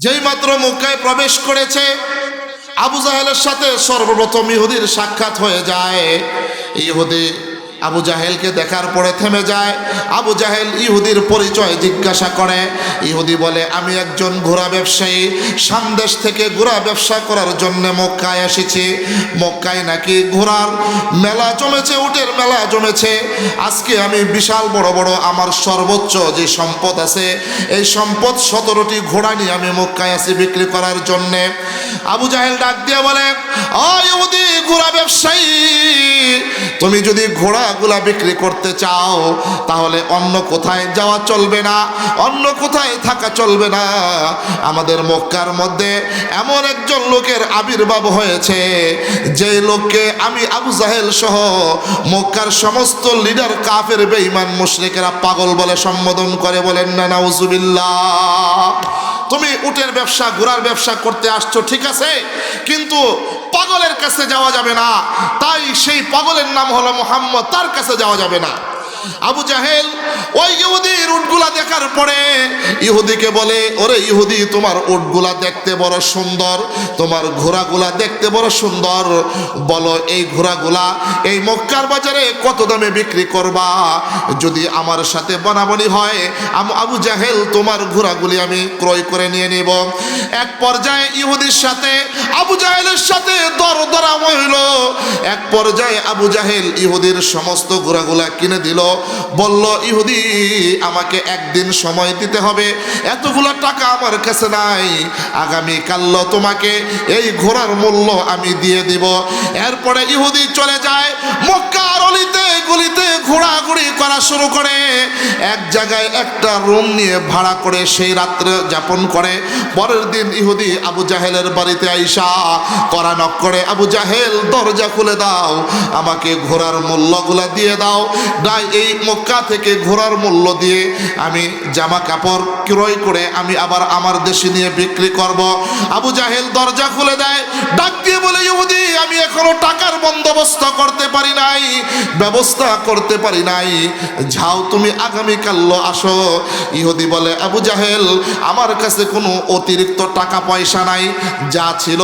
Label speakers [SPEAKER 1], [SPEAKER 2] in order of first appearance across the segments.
[SPEAKER 1] যেই মাত্র মক্কায় প্রবেশ করেছে আবু জাহেলের সাথে সর্বপ্রথম ইহুদির সাক্ষাৎ হয়ে যায়। ইহুদি আবু জাহেলকে দেখার পরে থেমে যায়। আবু জাহেল ইহুদির পরিচয় জিজ্ঞাসা করে। ইহুদি বলে, আমি একজন ঘোড়া ব্যবসায়ী। সামদেশ থেকে ঘোড়া ব্যবসা করার জন্য মক্কায় এসেছি। মক্কায় নাকি ঘোড়ার মেলা জমেছে, উটের মেলা জমেছে। আজকে আমি বিশাল বড় বড় আমার সর্বোচ্চ যে সম্পদ আছে, এই সম্পদ সতেরোটি ঘোড়া নিয়ে আমি মক্কায় আছি বিক্রি করার জন্যে। আবু জাহেল ডাক দিয়ে বলে ও ইহুদি ঘোড়া ব্যবসায়ী তুমি যদি ঘোড়াগুলা বিক্রি করতে চাও, তাহলে অন্য কোথায় যাওয়া চলবে না? অন্য কোথায় থাকা চলবে না? আমাদের মক্কার মধ্যে এমন একজন লোকের আবির্ভাব হয়েছে, যে লোককে আমি আবু জাহেল সহ মক্কার সমস্ত লিডার কাফের, বেঈমান, মুশরিকেরা পাগল বলে সম্বোধন করে বলেন না, নাউজুবিল্লাহ। তুমি উটের ব্যবসা ঘোড়ার ব্যবসা করতে আসছো, ঠিক আছে? কিন্তু পাগলের কাছে যাওয়া যাবে না। তাই সেই পাগলের নাম হলো মোহাম্মদ, তার কাছে যাওয়া যাবে না। আবু জাহেল, ওই ইহুদির উটগুলা দেখার পরে ইহুদিকে বলে, ওরে ইহুদি, তোমার উটগুলা দেখতে বড় সুন্দর, তোমার ঘোড়াগুলা দেখতে বড় সুন্দর। বলো, এই ঘোড়াগুলা এই মক্কার বাজারে কত দামে বিক্রি করবা? যদি আমার সাথে বনাবনি হয় আবু জাহেল, তোমার ঘোড়াগুলি আমি ক্রয় করে নিয়ে নিব। এক পর্যায়ে ইহুদির সাথে, আবু জাহেলের সাথে দর দরা হইল এক পর্যায়ে আবু জাহেল ইহুদির সমস্ত ঘোড়াগুলা কিনে দিল। বলল, ইহুদি, আমাকে একদিন সময় দিতে হবে। এতগুলো টাকা আমার কাছে নাই। আগামী কাল্য তোমাকে এই ঘোড়ার মূল্য আমি দিয়ে দিব। এরপরে ইহুদি চলে যায়, মক্কার অলিতে গলিতে ঘোরাঘুরি করা শুরু করে। এক জায়গায় একটা রুম নিয়ে ভাড়া করে সেই রাত্রে যাপন করে। পরের দিন ইহুদি আবু জাহেলের বাড়িতে আইসা, করা নক করে, আবু জাহেল, দরজা খুলে দাও, আমাকে ঘোড়ার মূল্যগুলা দিয়ে দাও। নাই এই মক্কা থেকে ঘোড়ার মূল্য দিয়ে আমি জামা কাপড় ক্রয় করে আমি আবার আমার দেশে নিয়ে বিক্রি করব। আবু জাহেল দরজা খুলে দেয়, ডাক দিয়ে বলে, ইহুদি, আমি এখনও টাকার বন্দোবস্ত করতে পারি নাই, ব্যবস্থা করতে পারি নাই। যাও তুমি আগামীকাল আসো। ইহুদি বলে, আবু জাহেল, আমার কাছে কোনো অতিরিক্ত টাকা পয়সা নাই, যা ছিল,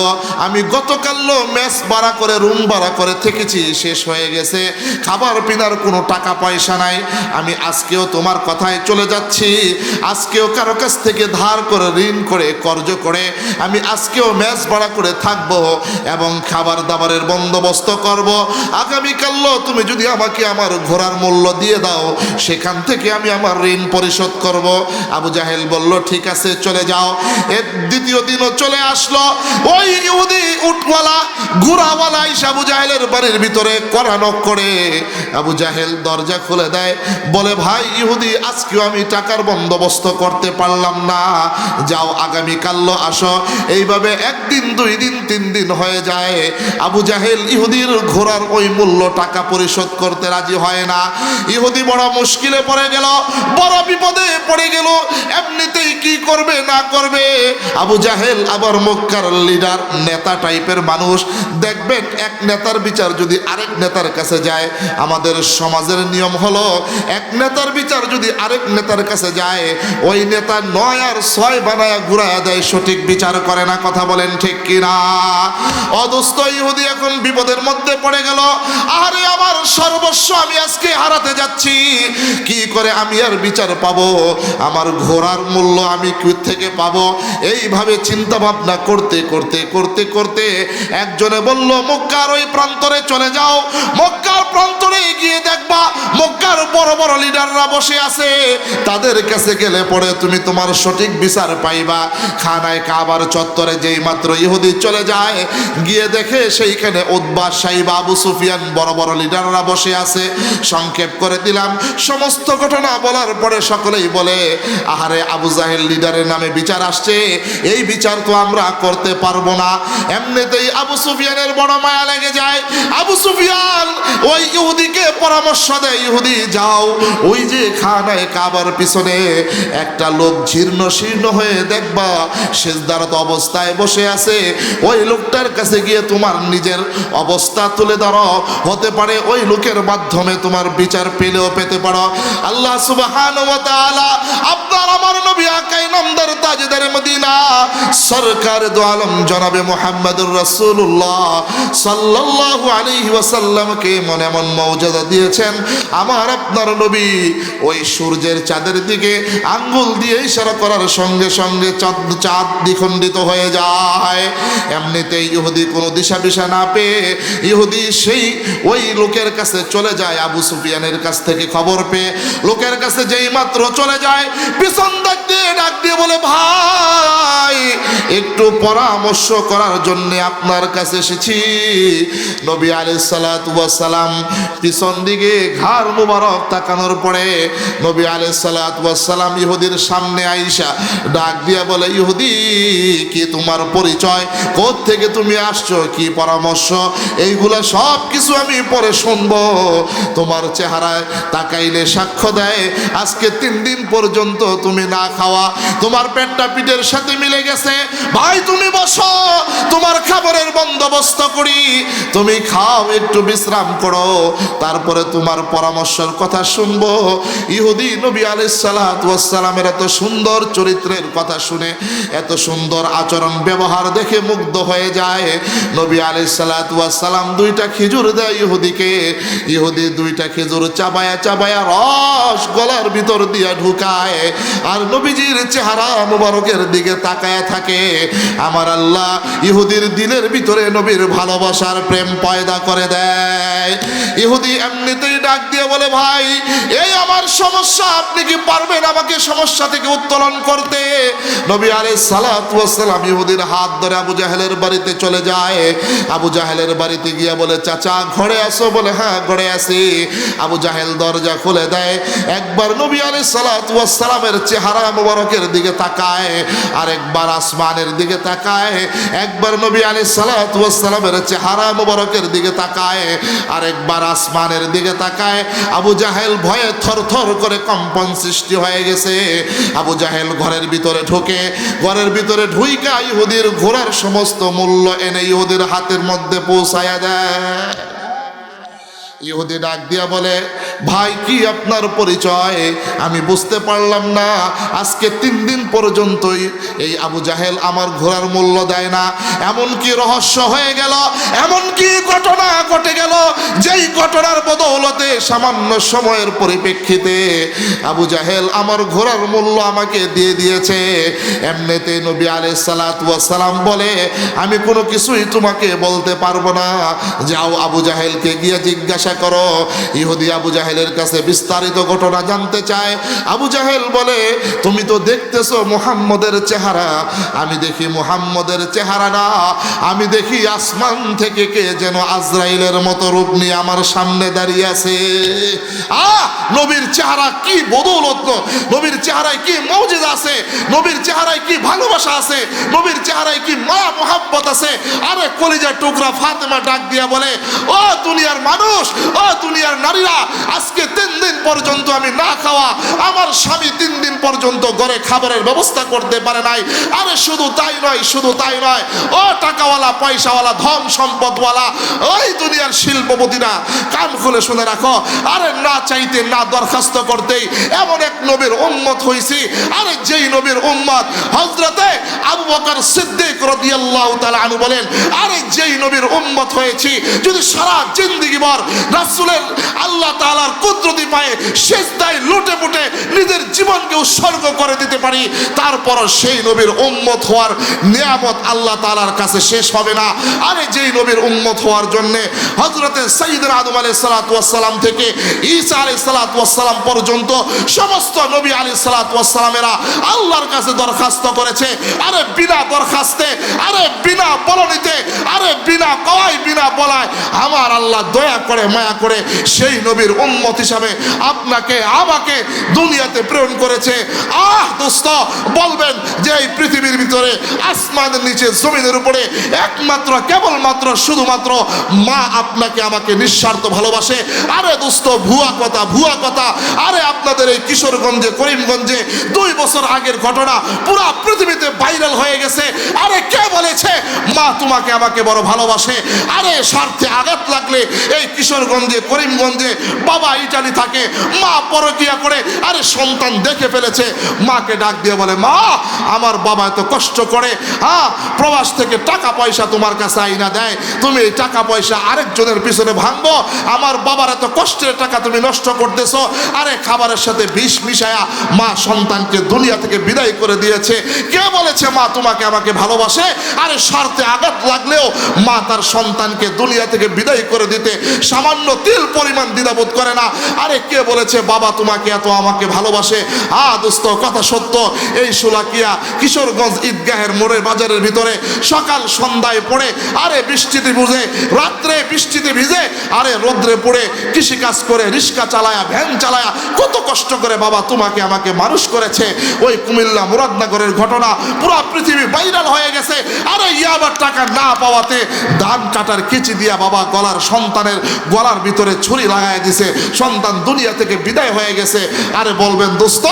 [SPEAKER 1] আমি গতকাল মেস ভাড়া করে, রুম ভাড়া করে থেকেছি, শেষ হয়ে গেছে। খাবার পিনার কোনো টাকা পয়সা নাই। আমি আজকেও তোমার কথায় চলে যাচ্ছি। আজকেও কারও কাছ থেকে ধার করে, ঋণ করে, কর্জ করে আমি আজকেও ম্যাচ ভাড়া করে থাকব এবং খাবার দাবারের বন্দোবস্ত করব। আগামীকাল তুমি যদি আমাকে আমার ঘোড়ার মূল্য দিয়ে দাও, সেখান থেকে আমি আমার ঋণ পরিশোধ করব। আবু জাহেল বলল, ঠিক আছে, চলে যাও। এর দ্বিতীয় দিনও চলে আসলো। ওই ইহুদি ঘোড়াওয়ালা ইসা আবু জাহেলের বাড়ির ভিতরে করানক করে। আবু জাহেল দরজা খুলে দেয়, বলে, ভাই ইহুদি, আজকেও আমি টাকার বন্দোবস্ত করতে পারলাম না। যাও, আগামীকাল আসো। এইভাবে একদিন, দুই দিন, তিন দিন হয়ে যায়। আবু জাহেল ইহুদির ঘোড়ার ওই মূল্য টাকা পরিশোধ করতে রাজি হয় না। ইহুদি বড় মুশকিলে পড়ে গেল, বড় বিপদে পড়ে গেল। এমনিতেই কি করবে, না করবে? আবু জাহেল আবার মক্কার লিডার নেতা টাইপের মানুষ। দেখবেন এক নেতার বিচার যদি আরেক নেতার কাছে যায়, আমাদের সমাজের নিয়ম হলো, এক নেতার বিচার যদি আরেক নেতার কাছে যায়, ওই নেতা নয় আর ছয় বানায়া ঘুরায়া দেয়, সঠিক বিচার করে না, কথা বলেন ঠিক কিনা? অদুস্থ ইহুদি এখন বিপদের মধ্যে পড়ে গেল। আরে আমার সর্বস্ব, আমি আজকে হারাতে যাচ্ছি। কি করে আমি আর বিচার পাবো? আমার ঘোড়ার মূল্য আমি কি থেকে পাবো? এইভাবে চিন্তা ভাবনা করতে করতে করতে করতে একজনে বলল মক্কার ওই প্রান্তরে চলে যাও। মক্কার প্রান্তরে গিয়ে দেখবা মক্কার বড় বড় লিডাররা বসে আছে। তাদের কাছে গেলে পরে তুমি তোমার সঠিক বিচার পাইবা। খানায় কাবার চত্বরে যেই মাত্র ইহুদি চলে যায়, গিয়ে দেখে সেইখানে উদ্বাস সাহিব আবু সুফিয়ান বড় বড় লিডাররা বসে আছে। সংক্ষেপ করে দিলাম। সমস্ত ঘটনা বলার পরে সকলেই বলে, আহারে আবু জাহেল লিডারের নামে বিচার আসছে। এই বিচার তো আমরা করতে পারব না। এমনিতেই আবু সুফিয়ানের বড় মায়া লেগে যায়। আবু সুফিয়ান ওই ইহুদিকে পরামর্শ দেয়, ইহুদি, যাও। ওই যে খানায় কাবার পিছনে একটা লোক জীর্ণ শীর্ণ হয়ে দেখবা শেষদারত অবস্থায় বসে আছে। ওই লোকটার কাছে গিয়ে তোমার নিজের অবস্থা তুলে ধরো। হতে পারে ওই লোকের মাধ্যমে তোমার বিচার পেলেও পেতে পারো। আল্লাহ সুবহান ওয়া তাআলা আপনার আমার নবী আকাই নামদার তাজদার মদিনা সরকার দো আলম জনাবে মোহাম্মদুর রাসূলুল্লাহ সাল্লাল্লাহু আলাইহি ওয়াসাল্লামকে মনে এমন মর্যাদা দিয়েছেন। আমার আপনার নবী ওই সূর্যের চাঁদের দিকে আঙ্গুল দিয়ে ইশারা করার সঙ্গে সঙ্গে চাঁদ চাঁদ দ্বিখণ্ডিত হয়ে যায়। ইহুদি কোনো দিশা না পেয়ে ইহুদি সেই ওই লোকের কাছে চলে যায়, আবু সুফিয়ানের কাছ থেকে খবর পেয়ে লোকের কাছে যেই মাত্র চলে যায়, পিছন দিয়ে ডাক দিয়ে বলে, ভাই, একটু পরামর্শ করার জন্য আপনার কাছে এসেছি। নবী আলাইহিস সালাতু সালাম পিছন দিকে ঘাড় মুবারক তাকানোর পরে নবী আলাইহিস সালাতু সালাম ইহুদির সামনে আইসা ডাক দিয়া বলে, ইহুদি, কি তোমার পরিচয়? কোথ থেকে তুমি আসছো? কি পরামর্শ? এইগুলা সব কিছু আমি পরে শুনব। তোমার চেহারায় তাকাইলে সাক্ষ্য দেয়, আজকে তিন দিন পর্যন্ত তুমি না খাওয়া। তোমার পেটটা পিঠের সাথে মিলে গেছে। ভাই, তুমি বসো। তোমার খাবারের বন্দোবস্ত করি, তুমি খাও, একটু বিশ্রাম করো। তারপরে তোমার পরামর্শের কথা শুনব। ইহুদি নবী আলাইসালামের এত সুন্দর চরিত্রের কথা শুনে, এত সুন্দর আচরণ, ব্যবহার দেখে মুগ্ধ হয়ে যায়। নবী আলাইসালাম দুইটা খেজুর দেয় ইহুদিকে। ইহুদি দুইটা খেজুর চাবায়া চাবায়া রস গলার ভিতর দিয়ে ঢুকায় আর নবীজির চেহারা মুবারকের দিকে তাকায়া থাকে। আমার আল্লাহ ইহুদির দিলের ভিতরে নবীর ভালোবাসার প্রেম পয়দা করে দেয়। ইহুদি এমনিতেই ডাক দিয়ে বলে, ভাই, এই আমার সমস্যা, আপনি কি পারবেন আমাকে সমস্যা থেকে উত্তোলন করতে? নবী ওয়াস সালাম ইহুদির হাত ধরে আবু জাহেলের বাড়িতে চলে যায়। আবু জাহেলের বাড়িতে গিয়া বলে, চাচা, ঘরে আসো। বলে হ্যাঁ ঘরে আসি। আবু জাহেল দরজা খুলে দেয়। একবার নবী আলাইহিস সালাতু ওয়াস সালামের চেহারা মুবারকের দিকে তাকায় আর একবার আসমানের দিকে তাকায়, একবার নবী আলাইহিস সালাতু ওয়াস সালামের চেহারা মুবারকের দিকে তাকায় আর একবার আসমানের দিকে তাকায়। আবু জাহেল ভয়ে থরথর করে কম্পন সৃষ্টি হয়ে গেছে। আবু জাহেল ঘরের ভিতরে ঢোকে, ঘরের ভিতরে ঢুইকা ইহুদির ঘোড়ার সমস্ত মূল্য এনে ইহুদির হাতের মধ্যে পৌঁছায়া দেয়। ইহুদি ডাক দিয়া বলে ভাই, কি আপনার পরিচয়? আমি বুঝতে পারলাম না। আজকে তিন দিন পর্যন্তই এই আবু জাহেল আমার ঘোড়ার মূল্য দেয় না। এমন কি রহস্য হয়ে গেল? এমন কি ঘটনা ঘটে গেল? যেই ঘটনার বদৌলতে সামান্য সময়ের পরিপ্রেক্ষিতে আবু জাহেল আমার ঘোড়ার মূল্য আমাকে দিয়ে দিয়েছে। এমনিতে নবী আলাইহিস সালাতু সালাম বলে, আমি কোনো কিছুই তোমাকে বলতে পারব না। যাও আবু জাহেলকে গিয়ে জিজ্ঞাসা করো। ইহুদি আবু জাহেলের কাছে বিস্তারিত ঘটনা জানতে চায়। আবু জাহেল বলে, তুমি তো দেখতেছো মুহাম্মদের চেহারা। আমি দেখি মুহাম্মদের চেহারা না। আমি দেখি আসমান থেকে কে যেন আজরাইলের মতো রূপ নিয়ে আমার সামনে দাঁড়িয়ে আছে। আহ, নবীর চেহারা কি বদৌলত নবীর চেহারায় কি মৌজিদ আছে? নবীর চেহারায় কি ভালোবাসা আছে? নবীর চেহারায় কি মা মোহাব্বত আছে? আরে কলিজার টুকরা ফাতেমা ডাক দিয়া বলে, ও দুনিয়ার মানুষ, ও দুনিয়ার নারীরা আজকে তিন দিন পর্যন্ত আমি না খাওয়া, আমার স্বামী তিন দিন পর্যন্ত ঘরে খাবারের ব্যবস্থা করতে পারে নাই। আরে শুধু তাই নয়, শুধু তাই নয়, ও টাকাওয়ালা, পয়সাওয়ালা, ধন সম্পদওয়ালা, ওই দুনিয়ার শিল্পপতিরা, কান খুলে শুনে রাখো। আরে না চাইতে, না দরখাস্ত করতেই এমন এক নবীর উম্মত হয়েছি আরে যেই নবীর উম্মত হজরতে আবু বকর সিদ্দিক রাদিয়াল্লাহু তাআলা আনহু বলেন, আরে যেই নবীর উম্মত হয়েছি, যদি সারা জিন্দেগি ভর রাসূলের আল্লাহ তাআলার কুদরতি পায়ে সেজদায় লুটে পুটে নিজের জীবনকে উৎসর্গ করে দিতে পারি। তারপর সেই নবীর উম্মত হওয়ার নিয়ামত আল্লাহ তাআলার কাছে শেষ হবে না। আরে যেই নবীর উম্মত হওয়ার জন্য হজরতে সাইদুল আদম আলাইহিস সালাতু ওয়াস সালাম থেকে ঈসা আলাইহিস সালাতু ওয়াস সালাম পর্যন্ত সমস্ত নবী আলাইহিস সালাতু ওয়াস সালামেরা আল্লাহর কাছে দরখাস্ত করেছে। আরে বিনা দরখাস্তে, আরে বিনা বলনিতে, আরে বিনা কওয়াই বিনা বলায় আমার আল্লাহ দয়া করে, মায়া করে সেই নবীর উম্মত হিসাবে আপনাকে, আমাকে দুনিয়াতে প্রেরণ করেছে। আহ, দোস্ত, বলবেন যে এই পৃথিবীর ভিতরে আসমানের নিচে জমিনের উপরে একমাত্র, কেবলমাত্র, শুধুমাত্র মা আপনাকে আমাকে নিঃস্বার্থ ভালোবাসে। আরে দোস্ত, ভুয়া কথা ভুয়া কথা। আরে আপনাদের এই কিশোরগঞ্জে, করিমগঞ্জে দুই বছর আগের ঘটনা পুরা পৃথিবীতে ভাইরাল হয়ে গেছে। আরে কে বলেছে? মা তোমাকে আমাকে বড় ভালোবাসে। আরে স্বার্থে আঘাত লাগলে এই কিশোরগঞ্জে, করিমগঞ্জে বাবা ইটালি থাকে, মা পরকিয়া করে, আরে সন্তান দেখে ফেলেছে। মাকে ডাক দিয়ে বলে, মা, আমার বাবা এত কষ্ট করে হ্যাঁ প্রবাস থেকে টাকা পয়সা তোমার কাছে আইনা দেয়। তুমি এই টাকা পয়সা আরেকজনের পিছনে ভাঙবো। আমার বাবার এত কষ্টের টাকা তুমি নষ্ট করতেছো। আরে খাবারের সাথে বিষ মিশায়া মা সন্তানকে দুনিয়া থেকে বিদায় করে দিয়েছে। কে বলেছে মা তোমাকে আমাকে ভালোবাসে? আরে স্বার্থে আঘাত লাগলেও মা তার সন্তানকে দুনিয়া থেকে বিদায় করে দিতে সামান্য তিল পরিমাণ দ্বিধাবোধ করে না। আরে কে বলেছে, বাবা তোমাকে এত আমাকে ভালোবাসে? আ, দোস্ত, কথা সত্য। এই সুলাকিয়া কিশোরগঞ্জ ঈদগাহের মোড়ের বাজারের ভিতরে সকাল সন্ধ্যায় পড়ে, আরে বৃষ্টিতে বুঝে রাত্রে বৃষ্টিতে ভিজে, আরে রোদ্রে পড়ে কৃষিকাজ করে রিক্সা চালায়া, ভ্যান চালায়া, কত কষ্ট করে বাবা তোমাকে আমাকে মানুষ করেছে। ওই কুমিল্লা মুরাদনগরের ঘটনা পুরো পৃথিবী ভাইরাল হয়ে গেছে। আরে ইয়াবার টাকা না পাওয়াতে ধান কাটার কেচি দিয়া বাবা গলার সন্তানের গলার ভিতরে ছুরি লাগাই দিছে। সন্তান দুনিয়া থেকে বিদায় হয়ে গেছে। আরে বলবেন, দোস্ত,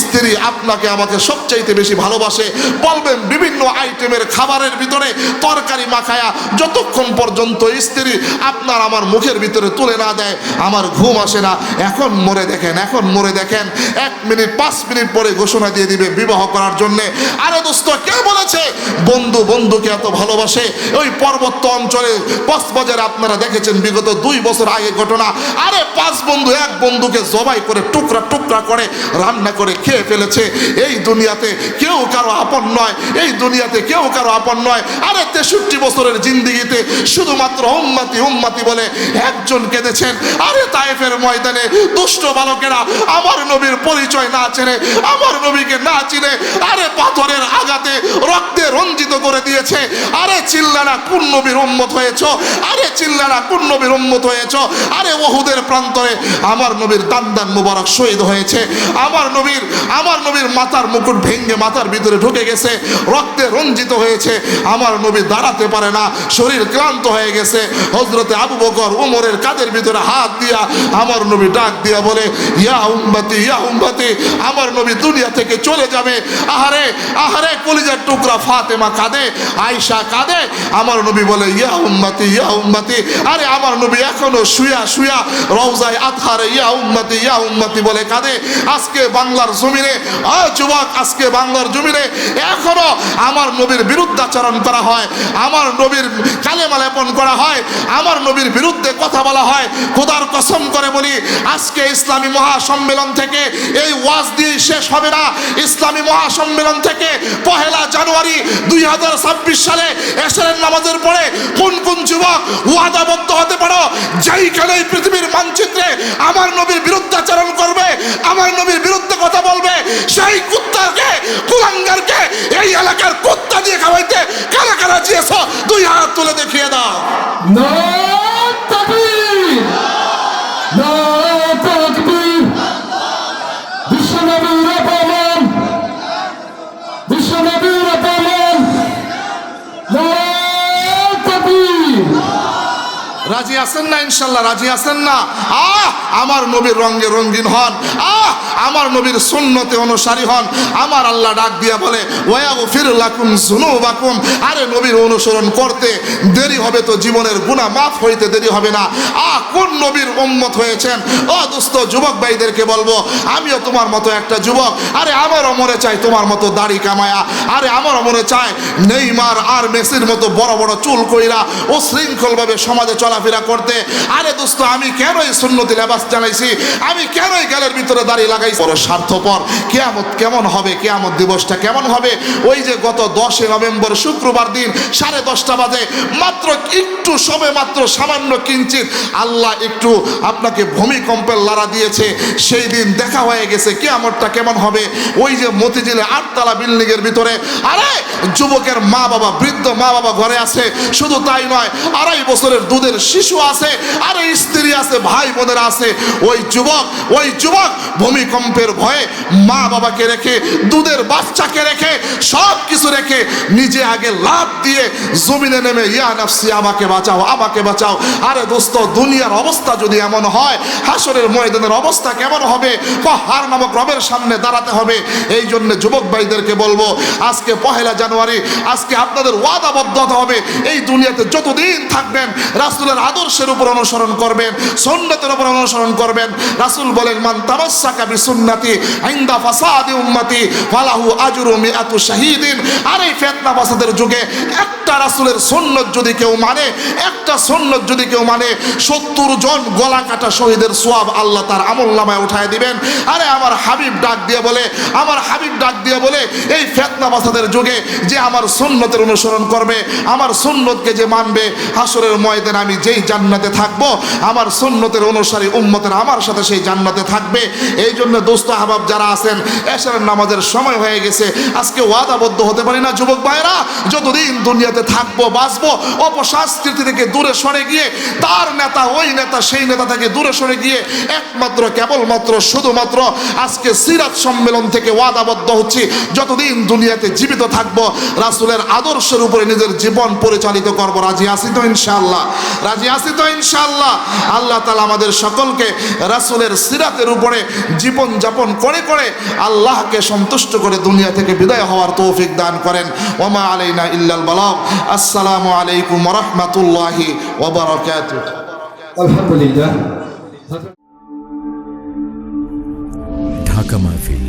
[SPEAKER 1] স্ত্রী আপনাকে আমাকে সবচাইতে বেশি ভালোবাসে। বলবেন, বিভিন্ন আইটেমের খাবারের ভিতরে তরকারি মাখায়া যতক্ষণ পর্যন্ত স্ত্রী আপনার আমার মুখের ভিতরে তুলে না দেয়, আমার ঘুম আসে না। এখন মরে দেখেন, এখন মরে দেখেন, এক মিনিট, পাঁচ মিনিট পরে ঘোষণা দিয়ে দিবে বিবাহ করার জন্য। আরে দোস্ত, কে বলেছে? বন্ধু বন্ধুকে এত ভালোবাসে? ওই পর্বত্য অঞ্চলে কক্সবাজারে আপনারা দেখেছেন বিগত দুই বছর আগে ঘটনা। আরে পাঁচ বন্ধু, এক বন্ধুকে জবাই করে টুকরা টুকরা করে রান্না করে খেয়ে ফেলেছে। এই দুনিয়াতে কেউ কারও আপন নয়, এই দুনিয়াতে কেউ কারও আপন নয়। আরে তেষট্টি বছরের জিন্দিগিতে শুধুমাত্র উম্মাতি উম্মাতি বলে একজন কেঁদেছেন। আরে তাইফের ময়দানে দুষ্ট বালকেরা আমার নবীর পরিচয় না চেনে, আমার নবীকে না চিনে, আরে পাথরের আঘাতে রক্তে রঞ্জিত করে দিয়েছে। আরে চিল্লানা কোন নবীর উম্মত হয়েছ? আরে চিল্লানা কোন নবীর উম্মত হয়েছ? আরে ওহুদের প্রান্তরে আমার নবীর দান দান মুবারক শহীদ হয়েছে। আমার নবীর আমার নবীর মাথার মুকুট ভেঙ্গে মাথার ভিতরে ঢুকে গেছে, রক্তে রঞ্জিত হয়েছে। আমার নবী দাঁড়াতে পারে না, শরীর ক্লান্ত হয়ে গেছে। হজরতে আবু বকর উমরের কাদের ভিতরে হাত দিয়া আমার নবী ডাক দিয়া বলে, ইয়া আমার নবী দুনিয়া থেকে চলে যাবে। আহারে আহারে, কলিজার টুকরা ফাতেমা কাঁদে আয়সা কাঁদে। আমার নবী বলে, ইয়া উম্মতি ইয়া উম্মতি, আরে আমার নবী এখনও শুয়া শুয়া, রওজায় আতহারে, ইয়া উম্মতি ইয়া উম্মতি বলে কাঁদে। আজকে বাংলার জমিনে, আ যুবক, আজকে বাংলার জমিনে এখনও আমার নবীর বিরুদ্ধাচরণ করা হয়, আমার নবীর কালেমা লেপন করা হয়, আমার নবীর বিরুদ্ধে কথা বলা হয়। খোদার কসম করে বলি, আজকে ইসলামী মহাসম্মেলন থেকে এই ওয়াজ দিয়ে শেষ হবে না। ইসলামী মহাসম্মেলন থেকে পহেলা জানুয়ারি দুই হাজার ছাব্বিশ সালে এসরের নামাজের পরে কোন কোন যুবক ওয়াদাবদ্ধ হতে পারো? যেইখানে পৃথিবীর মানচিত্রে আমার নবীর বিরুদ্ধাচরণ করবে, আমার নবীর বিরুদ্ধে কথা বলবে, সেই কুত্তাকে, কুলাঙ্গারকে এই এলাকার কুত্তা দিয়ে খাওয়াইতে কারা কারা চেয়েছ? দুই হাত তুলে দেখিয়ে দাও।
[SPEAKER 2] নারায়ে
[SPEAKER 1] রাজি আছেন না ইনশাল্লাহ? রাজি আছেন না? আহ আমার নবীর রঙে রঙিন হন। আহ আমার নবীর সুন্নতে অনুসারী হন। আমার আল্লাহ ডাক দিয়া বলে ওয়াগু ফিরলাকুম জুনুবাকুম আরে নবীর অনুসরণ করতে দেরি হবে তো জীবনের গুনাহ মাফ হইতে দেরি হবে না। আহ কোন নবীর উম্মত হয়েছেন? ও দোস্ত যুবক ভাইদেরকে বলব, আমিও তোমার মতো একটা যুবক। আরে আমারও মনে চাই তোমার মতো দাড়ি কামায়া। আরে আমারও মনে চায় নেইমার আর মেসির মতো বড় বড় চুল কইরা ও শৃঙ্খলভাবে সমাজে চলাফেরা করতে। আরে দোস্ত, আমি কেন এই সুন্নতি লেবাস জানাইছি? আমি কেন এই গালের ভিতরে দাঁড়িয়ে লাগাইছি, বড় স্বার্থপর। কেয়ামত কেমন হবে, কেয়ামত দিবসটা কেমন হবে? ওই যে গত দশই নভেম্বর শুক্রবার দিন সাড়ে দশটা বাজে, মাত্র একটু সবে মাত্র সামান্য কিঞ্চিত আল্লাহ একটু আপনাকে ভূমিকম্পের দিয়েছে। সেই দিন দেখা হয়ে গেছে, কেয়ামতটা কেমন হবে? ওই যে মতিঝিলে আটতলা বিল্ডিং এর ভিতরে, আরে, যুবকের মা বাবা, বৃদ্ধ মা বাবা ঘরে আছে, শুধু তাই নয়, আড়াই বছরের দুধের শিশু আছে, আরে স্ত্রী আছে, ভাই বোনেরা আছে। ওই যুবক ওই যুবক ভূমিকম্প ভূমিকম্পের ভয়ে মা বাবাকে রেখে, দুধের বাচ্চাকে রেখে সব কিছু রেখে নিজে আগে লাভ দিয়ে জমিনে নেমে, ইয়া নাফসি, আমাকে বাঁচাও আমাকে বাঁচাও। আরে দোস্ত, দুনিয়ার অবস্থা যদি এমন হয়, হাসরের ময়দানের অবস্থা কেমন হবে? পাহাড় নামক রবের সামনে দাঁড়াতে হবে। এই জন্য যুবক ভাইদেরকে বলব, আজকে পহেলা জানুয়ারি, আজকে আপনাদের ওয়াদাবদ্ধ হতে হবে। এই দুনিয়াতে যতদিন থাকবেন, রাসূলের আদর্শের উপর অনুসরণ করবেন, সুন্নতের উপর অনুসরণ করবেন। রাসূল বলেন, মান তামাসসাকা বিসুন্নতি ইনদা ফাসাদি উম্মতি, ফালাহু আজরু মিআতু শাহীদিন। ফাসাদের যুগে একটা রাসূলের সুন্নত যদি কেউ মানে একটা সুন্নত যদি কেউ মানে সত্তর জন গলা কাটা শহীদের আল্লাহ তার উঠায় দিবেন। আরে আমার হাবিব ডাক দিয়ে বলে, আমার হাবিব ডাক দিয়ে বলে, এই ফেতনা বাসাদের যুগে যে আমার সুন্নতের অনুসরণ করবে, আমার সুন্নতকে যে মানবে হাসরের ময়দানে আমি যেই জান্নাতে থাকব, আমার সুন্নতের অনুসারী উম্মতের আমার সাথে সেই জান্নাতে থাকবে। এই জন্য দোস্ত আহবাব যারা আছেন, এশারের নামাজের সময় হয়ে গেছে। আজকে ওয়াদাবদ্ধ হতে পারি না, যুবক ভাইরা যতদিন দুনিয়াতে থাকব, বাঁচবো, অপসংস্কৃতি থেকে দূরে সরে গিয়ে, তার নেতা, ওই নেতা, সেই নেতা থেকে দূরে সরে গিয়ে, একমাত্র, কেবলমাত্র, শুধুমাত্র আজকে সিরাত সম্মেলন থেকে ওয়াদাবদ্ধ হচ্ছি। যতদিন দুনিয়াতে জীবিত থাকব, রাসূলের আদর্শের উপরে নিজের জীবন পরিচালিত করব। রাজি আসি তো ইনশাআল্লাহ? রাজি আসি তো ইনশাআল্লাহ? আল্লাহ তালা আমাদের সকলকে রাসূলের সিরাতের উপরে জীবন যাপন করে করে আল্লাহকে সন্তুষ্ট করে দুনিয়া থেকে বিদায় হওয়ার তৌফিক দান করেন। ওমা আলাইনা ইল্লাল বালাগ। আসসালামু আলাইকুম রহমতুল্লাহি ওবরাকাতুহ
[SPEAKER 2] আলহামদুলিল্লাহ।
[SPEAKER 3] ঢাকা মাহফিল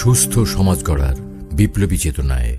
[SPEAKER 3] সুস্থ সমাজ গড়ার বিপ্লবী চেতনায়